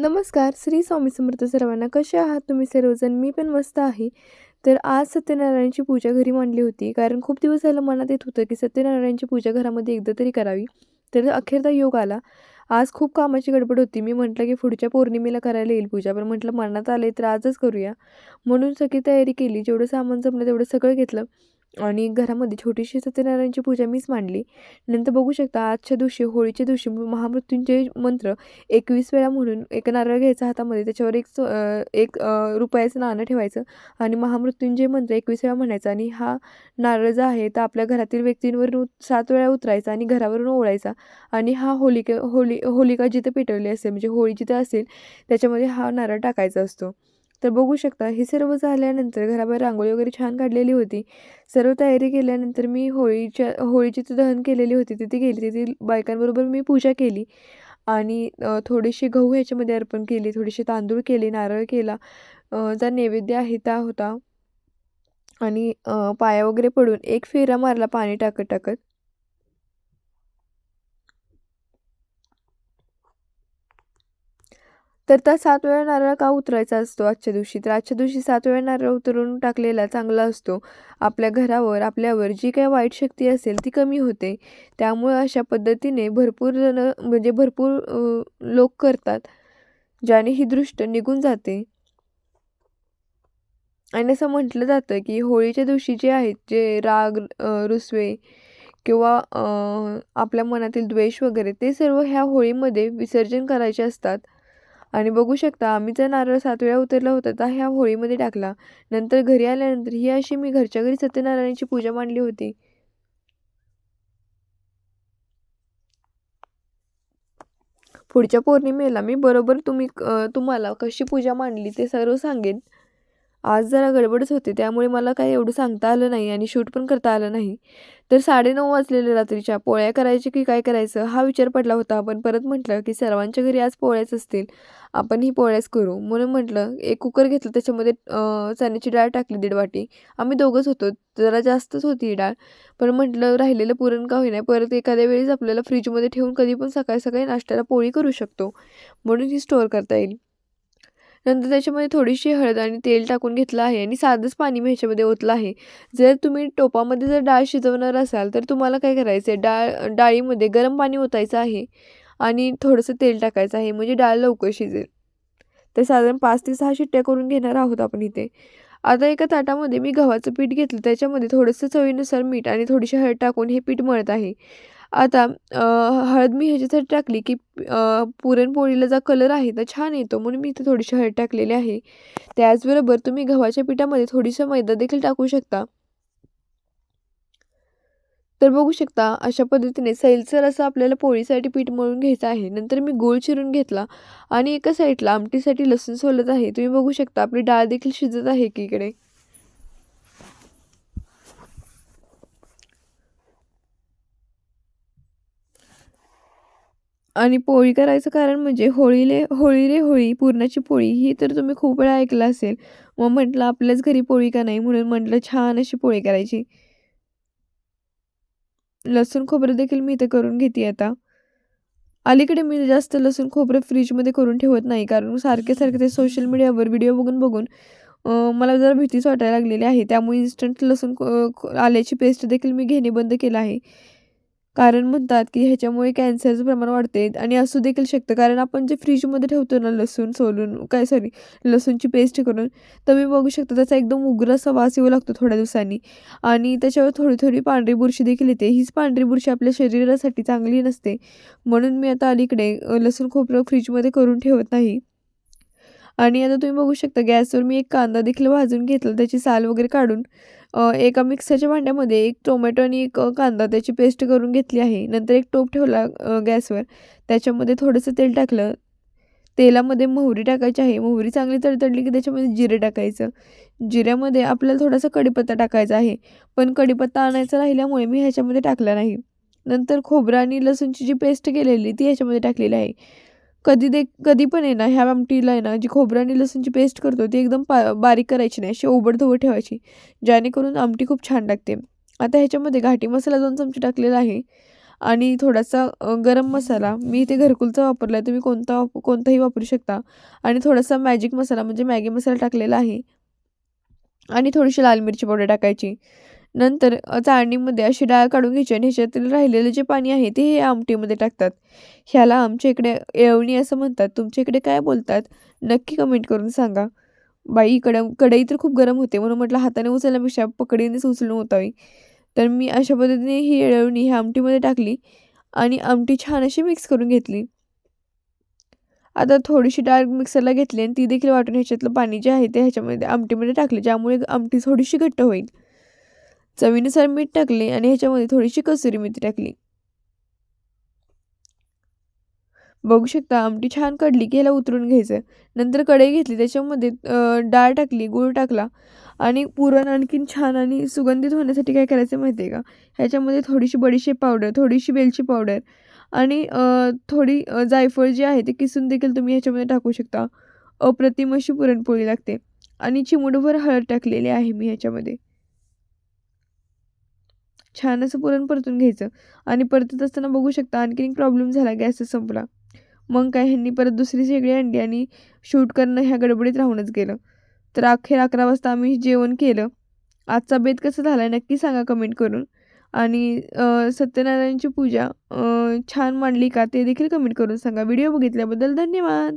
नमस्कार श्री स्वामी समर्थ सर्वांना. कसे आहात तुम्ही सर्वजण? मी पण मस्त आहे. तर आज सत्यनारायणची पूजा घरी मांडली होती. कारण खूप दिवस झालं मनात येत होतं की सत्यनारायणची पूजा घरामध्ये एकदा तरी करावी. तर अखेरदा योग आला. आज खूप कामाची गडबड होती. मी म्हटलं की पुढच्या पौर्णिमेला करायला येईल पूजा. पण म्हटलं मनात आले तर आजच करूया. म्हणून सगळी तयारी केली. जेवढं सामान जमलं तेवढं सगळं घेतलं. आणि घरामध्ये छोटीशी सत्यनारायणची पूजा मीच मांडली. नंतर बघू शकता आजच्या दिवशी होळीच्या दिवशी महामृत्यूंजय मंत्र एकवीस वेळा म्हणून एक नारळ घ्यायचा हातामध्ये. त्याच्यावर एक एक रुपयाचं नाणं ठेवायचं आणि महामृत्यूंजय मंत्र एकवीस वेळा म्हणायचा आणि हा नारळ जो आहे तर आपल्या घरातील व्यक्तींवरून सात वेळा उतरायचा आणि घरावरून ओळायचा आणि हा होलिका होली होलिका जिथे पेटवली असेल म्हणजे होळी जिथे असेल त्याच्यामध्ये हा नारळ टाकायचा असतो. तर बघू शकता हे सर्व झाल्यानंतर घराबाहेर रांगोळी वगैरे छान काढलेली होती. सर्व तयारी केल्यानंतर मी होळीच्या होळीची दहन केलेली होती तिथे गेली तिथे बायकांबरोबर मी पूजा केली. आणि थोडेसे गहू ह्याच्यामध्ये अर्पण केले थोडेसे तांदूळ केले नारळ केला. जा नैवेद्य आहे त्या होता. आणि पाया वगैरे पडून एक फेरा मारला पाणी टाकत टाकत तर त्या सात वेळा नारळ का उतरायचा असतो आजच्या दिवशी? तर आजच्या दिवशी सात वेळा नारळ उतरून टाकलेला चांगला असतो. आपल्या घरावर आपल्यावर जी काही वाईट शक्ती असेल ती कमी होते. त्यामुळे अशा पद्धतीने भरपूर जण म्हणजे भरपूर लोक करतात ज्याने ही दृष्ट निघून जाते. आणि असं म्हटलं जातं की होळीच्या दिवशी जे आहेत जे राग रुसवे किंवा आपल्या मनातील द्वेष वगैरे ते सर्व ह्या होळीमध्ये विसर्जन करायचे असतात. आणि बघू शकता आम्ही जर नारळ सात वेळा उतरला होता तर ह्या होळीमध्ये टाकला. नंतर घरी आल्यानंतर ही अशी मी घरच्या घरी सत्यनारायणाची पूजा मांडली होती. पुढच्या पौर्णिमेला मी बरोबर तुम्ही तुम्हाला कशी पूजा मांडली ते सर्व सांगेन. आज जरा गडबडच होते त्यामुळे मला काही एवढं सांगता आलं नाही आणि शूट पण करता आलं नाही. तर साडेनऊ वाजलेले रात्रीच्या पोळ्या करायचे की काय करायचं हा विचार पडला होता. आपण परत म्हटलं की सर्वांच्या घरी आज पोळ्याच असतील आपण ही पोळ्याच करू. म्हणून म्हटलं एक कुकर घेतलं त्याच्यामध्ये चण्याची डाळ टाकली दीड वाटी. आम्ही दोघंच होतो जरा जास्तच होती ही डाळ. पण म्हटलं राहिलेलं पुरण का होईना परत एखाद्या वेळेस आपल्याला फ्रीजमध्ये ठेवून कधी पण सकाळी सकाळी नाश्त्याला पोळी करू शकतो. म्हणून ही स्टोअर करता येईल. नंतर त्याच्यामध्ये थोडीशी हळद आणि तेल टाकून घेतलं आहे आणि साधंच पाणी मी ह्याच्यामध्ये ओतलं आहे. जर तुम्ही टोपामध्ये जर डाळ शिजवणार असाल तर तुम्हाला काय करायचं आहे डाळ डाळीमध्ये गरम पाणी ओतायचं आहे आणि थोडंसं तेल टाकायचं आहे म्हणजे डाळ लवकर शिजेल. तर साधारण पाच ते सहा शिट्ट्या करून घेणार आहोत आपण इथे. आता एका ताटामध्ये मी गव्हाचं पीठ घेतलं त्याच्यामध्ये थोडंसं चवीनुसार मीठ आणि थोडीशी हळद टाकून हे पीठ मळत आहे. आता हळद मी ह्याच्यासाठी टाकली की पुरणपोळीला जो कलर आहे तो छान येतो. म्हणून मी इथे थोडीशी हळद टाकलेली आहे. त्याचबरोबर तुम्ही गव्हाच्या पिठामध्ये थोडीसं मैदा देखील टाकू शकता. तर बघू शकता अशा पद्धतीने सैलसर असं आपल्याला पोळीसाठी पीठ मळून घ्यायचं आहे. नंतर मी गोल चिरून घेतला आणि एका साईडला आमटीसाठी लसूण सोलत आहे. तुम्ही बघू शकता आपली डाळ देखील शिजत आहे की आणि पोळी करायचं कारण म्हणजे होळीले होळी रे होळी पुरणाची पोळी ही तर तुम्ही खूप वेळा ऐकलं असेल. मग म्हटलं आपल्याच घरी पोळी का नाही? म्हणून म्हटलं छान अशी पोळी करायची. लसूण खोबरं देखील मी इथे करून घेते आता. अलीकडे मी जास्त लसूण खोबरं फ्रीजमध्ये करून ठेवत नाही कारण सारखे सारखे ते सोशल मीडियावर व्हिडिओ बघून बघून मला जरा भीतीच वाटायला लागलेली आहे. त्यामुळे इन्स्टंट लसूण आल्याची पेस्ट देखील मी घेणे बंद केलं आहे. कारण म्हणतात की ह्याच्यामुळे कॅन्सरचं प्रमाण वाढते आणि असू देखील शकतं. कारण आपण जे फ्रीजमध्ये ठेवतो ना लसूण सोलून काय सॉरी लसूणची पेस्ट करून तर मी बघू शकता त्याचा एकदम उग्र असा वास येऊ लागतो थोड्या दिवसांनी. आणि त्याच्यावर थोडी थोडी पांढरी बुरशी देखील येते. हीच पांढरी बुरशी आपल्या शरीरासाठी चांगली नसते. म्हणून मी आता अलीकडे लसूण खोबरं फ्रीजमध्ये करून ठेवत नाही. आणि आता तुम्ही बघू शकता गॅसवर मी एक कांदा देखील भाजून घेतला त्याची साल वगैरे काढून एका मिक्सरच्या भांड्यामध्ये एक टोमॅटो आणि एक कांदा त्याची पेस्ट करून घेतली आहे. नंतर एक टोप ठेवला गॅसवर. त्याच्यामध्ये थोडंसं तेल टाकलं. तेलामध्ये मोहरी टाकायची आहे. मोहरी चांगली तडतडली की त्याच्यामध्ये जिरे टाकायचं. जिऱ्यामध्ये आपल्याला थोडासा कढीपत्ता टाकायचा आहे. पण कढीपत्ता आणायचा राहिल्यामुळे मी ह्याच्यामध्ये टाकला नाही. नंतर खोबरं आणि लसूणची जी पेस्ट केलेली ती ह्याच्यामध्ये टाकलेली आहे. कधी दे कधी पण आहे ना ह्या आमटीला आहे ना जी खोबरं आणि लसूणची पेस्ट करतो ती एकदम पा बारीक करायची नाही अशी ओबडधोबड ठेवायची जेणेकरून आमटी खूप छान लागते. आता ह्याच्यामध्ये घाटी मसाला दोन चमचे टाकलेला आहे आणि थोडासा गरम मसाला मी इथे घरकुलचा वापरला आहे तुम्ही कोणता वाप कोणताही वापरू शकता. आणि थोडासा मॅजिक मसाला म्हणजे मॅगी मसाला टाकलेला आहे. आणि थोडीशी लाल मिरची पावडर टाकायची. नंतर चाळणीमध्ये अशी डाळ काढून घ्यायची आणि ह्याच्यातील राहिलेलं जे पाणी आहे ते हे आमटीमध्ये टाकतात. ह्याला आमच्या इकडे येळवणी असं म्हणतात. तुमच्या इकडे काय बोलतात? नक्की कमेंट करून सांगा. बाई इकडं कढई तर खूप गरम होते म्हणून म्हटलं हाताने उचलण्यापेक्षा पकडीनेच उचलून होतावी. तर मी अशा पद्धतीने ही येळवणी ह्या आमटीमध्ये टाकली आणि आमटी छान अशी मिक्स करून घेतली. आता थोडीशी डाळ मिक्सरला घेतली आणि ती देखील वाटून ह्याच्यातलं पाणी जे आहे ते ह्याच्यामध्ये आमटीमध्ये टाकले ज्यामुळे आमटी थोडीशी घट्ट होईल. चवीनुसार मीठ टाकले आणि ह्याच्यामध्ये थोडीशी कसुरी मेथी टाकली. बघू शकता आमटी छान कडली की ह्याला उतरून घ्यायचं. नंतर कढई घेतली त्याच्यामध्ये डाळ टाकली गूळ टाकला आणि पुरण आणखीन छान आणि सुगंधित होण्यासाठी काय करायचं माहिती आहे का? ह्याच्यामध्ये थोडीशी बडीशेप पावडर थोडीशी वेलची पावडर आणि थोडी जायफळ जी आहे ते किसून देखील तुम्ही ह्याच्यामध्ये टाकू शकता. अप्रतिम अशी पुरणपोळी लागते. आणि चिमूटभर हळद टाकलेली आहे मी ह्याच्यामध्ये. छान असं पुरण परतून घ्यायचं. आणि परतत असताना बघू शकता आणखीन एक प्रॉब्लेम झाला गॅसच संपला. मग काय ह्यांनी परत दुसरी शेगडी आणली आणि शूट करणं ह्या गडबडीत राहूनच गेलं. तर अखेर अकरा वाजता आम्ही जेवण केलं. आजचा बेत कसं झाला नक्की सांगा कमेंट करून. आणि सत्यनारायणची पूजा छान मांडली का ते देखील कमेंट करून सांगा. व्हिडिओ बघितल्याबद्दल धन्यवाद!